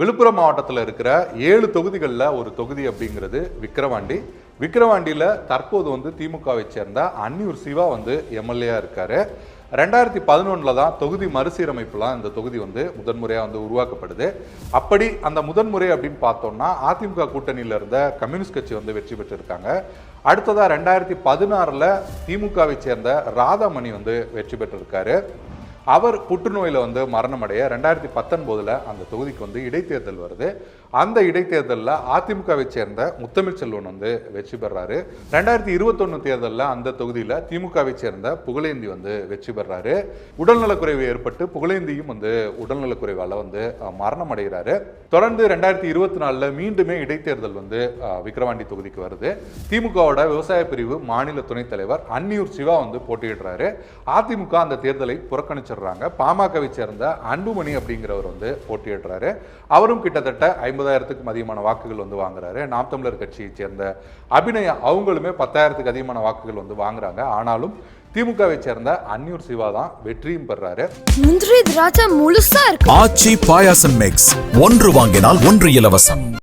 விழுப்புரம் மாவட்டத்தில் இருக்கிற ஏழு தொகுதிகளில் ஒரு தொகுதி அப்படிங்கிறது விக்கிரவாண்டி. விக்கிரவாண்டியில் தற்போது வந்து திமுகவை சேர்ந்த அன்னியூர் சிவா வந்து எம்எல்ஏயா இருக்கார். ரெண்டாயிரத்தி பதினொன்றில் தான் தொகுதி மறுசீரமைப்புலாம் இந்த தொகுதி வந்து முதன்முறையாக வந்து உருவாக்கப்படுது. அப்படி அந்த முதன்முறை அப்படின்னு பார்த்தோம்னா அதிமுக கூட்டணியில் இருந்த கம்யூனிஸ்ட் கட்சி வந்து வெற்றி பெற்றிருக்காங்க. அடுத்ததாக ரெண்டாயிரத்தி பதினாறில் திமுகவை சேர்ந்த ராதாமணி வந்து வெற்றி பெற்றிருக்காரு. அவர் புற்றுநோயில் வந்து மரணமடைய ரெண்டாயிரத்தி பத்தொன்பதில் அந்த தொகுதிக்கு வந்து இடைத்தேர்தல் வருது. அந்த இடைத்தேர்தலில் அதிமுகவை சேர்ந்த முத்தமிழ் செல்வன் வந்து வெற்றி பெறாரு. ரெண்டாயிரத்தி இருபத்தொன்னு தேர்தலில் அந்த தொகுதியில் திமுகவை சேர்ந்த புகழேந்தி வந்து வெற்றி பெறாரு. உடல்நலக்குறைவு ஏற்பட்டு புகழேந்தியும் வந்து உடல்நலக்குறைவால் வந்து மரணம் அடைகிறாரு தொடர்ந்து ரெண்டாயிரத்தி இருபத்தி நாலில் மீண்டுமே இடைத்தேர்தல் வந்து விக்கிரவாண்டி தொகுதிக்கு வருது. திமுகவோட விவசாய பிரிவு மாநில துணைத் தலைவர் அன்னியூர் சிவா வந்து போட்டியிடுறாரு. அதிமுக அந்த தேர்தலை புறக்கணிச்சிடுறாங்க பாமகவை சேர்ந்த அன்புமணி அப்படிங்கிறவர் வந்து போட்டியிடுறாரு. அவரும் கிட்டத்தட்ட ஐம்பதாயிரத்துக்கும் அதிகமான வாக்குகள் வந்து வாங்குறாரு. நாம் தமிழர் கட்சியைச் சேர்ந்த அபிநயா அவங்களுமே பத்தாயிரத்துக்கு அதிகமான வாக்குகள் வந்து வாங்குறாங்க. ஆனாலும் திமுகவை சேர்ந்த அன்னியூர் சிவா தான் வெற்றியும் பெறாரு. முந்திரி திராட்சை முழுசா இருக்கு. ஆச்சி பாயாசம் மிக்ஸ் ஒன்று வாங்கினால் ஒன்று இலவசம்.